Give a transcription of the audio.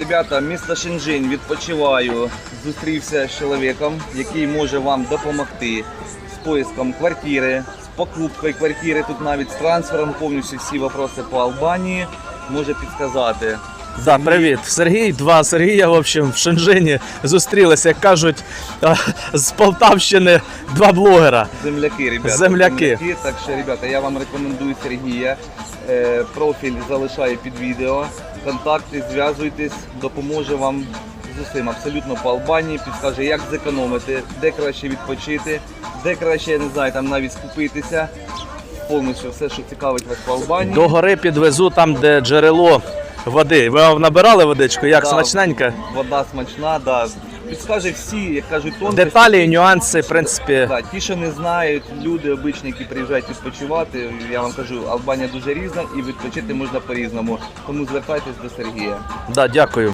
Ребята, місто Шенжень, відпочиваю. Зустрівся з чоловіком, який може вам допомогти з поиском квартири, з покупкою квартири. Тут навіть з трансфером повністю всі вопроси по Албанії може підказати. Да, привіт. Сергій, два Сергія, в общем, в Шенжині зустрілися, як кажуть, з Полтавщини два блогера. Земляки, ребята. Земляки. Так що, ребята, я вам рекомендую Сергія. Е, Профіль залишаю під відео. Контакти, зв'язуйтесь, допоможе вам з усім абсолютно по Албанії, підскаже, як зекономити, де краще відпочити, де краще, я не знаю, там навіть скупитися. Повністю все, що цікавить вас по Албанії. До гори підвезу там, де джерело води. Ви вам набирали водичку? Як Да, смачненька? Вода смачна, да. Підскаже всі, як кажуть, тонкості. Деталі, нюанси, в принципі. Да, ті, що не знають, люди обичні, які приїжджають відпочивати, я вам кажу, Албанія дуже різна і відпочити можна по-різному. Тому звертайтесь до Сергія. Да, дякую.